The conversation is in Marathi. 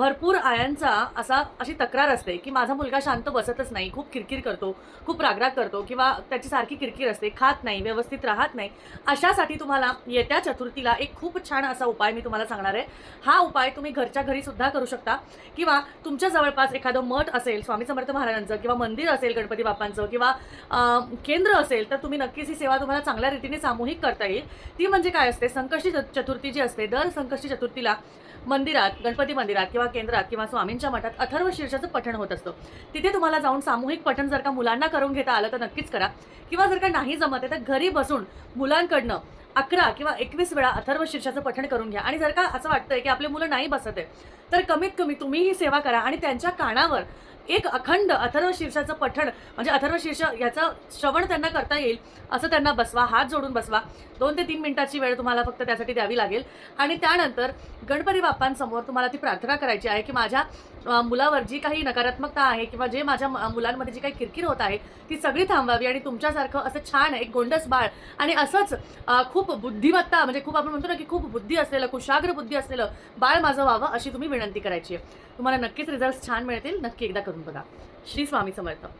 भरपूर आयांचा असा अशी तक्रार असते की माझा मुलगा शांत बसतच नाही खूप किरकिर करतो खूप रागराग करतो किंवा त्याची सारखी किरकिर असते खात नाही व्यवस्थित राहत नाही. अशासाठी तुम्हाला येत्या चतुर्थीला एक खूप छान असा उपाय मी तुम्हाला सांगणार आहे. हा उपाय तुम्ही घरच्या घरी सुद्धा करू शकता किंवा तुमच्या जवळपास एखादं मठ असेल स्वामी समर्थ महाराजांचं किंवा मंदिर असेल गणपती बाप्पांचं किंवा केंद्र असेल तर तुम्ही नक्कीच ही सेवा तुम्हाला चांगल्या रीतीने सामूहिक करता येईल. ती म्हणजे काय असते? संकष्टी चतुर्थी जी असते दर संकष्टी चतुर्थीला मंदिरात गणपती मंदिरात किंवा केंद्रात किंवा स्वामींच्या मठात अथर्व शीर्षाचं पठण होत असतं. तिथे तुम्हाला जाऊन सामूहिक पठण जर का मुलांना करून घेता आलं तर नक्कीच करा. किंवा जर का नाही जमत आहे तर घरी बसून मुलांकडनं अकरा किंवा एकवीस वेळा अथर्व शीर्षाचं पठण करून घ्या. आणि जर का असं वाटतंय की आपले मुलं नाही बसत आहे तर कमीत कमी तुम्ही ही सेवा करा आणि त्यांच्या कानावर एक अखंड अथर्व शीर्षाचं पठण म्हणजे अथर्व शीर्ष याचं श्रवण त्यांना करता येईल असं त्यांना बसवा हात जोडून बसवा. दोन ते तीन मिनिटाची वेळ तुम्हाला फक्त त्यासाठी द्यावी लागेल. आणि त्यानंतर गणपती बाप्पांसमोर तुम्हाला ती प्रार्थना करायची आहे की माझ्या मुलावर जी काही नकारात्मकता आहे किंवा जे माझ्या म- मुलांमध्ये जी काही किरकिर होत आहे ती सगळी थांबवावी आणि तुमच्यासारखं असं छान एक गोंडस बाळ आणि असंच खूप बुद्धिमत्ता म्हणजे खूप आपण म्हणतो ना की खूप बुद्धी असलेलं कुशाग्र बुद्धी असलेलं बाळ माझं व्हावं अशी तुम्ही विनंती करायची आहे. तुम्हाला नक्कीच रिझल्ट छान मिळतील. नक्की एकदा करून बघा. श्री स्वामी समर्थ.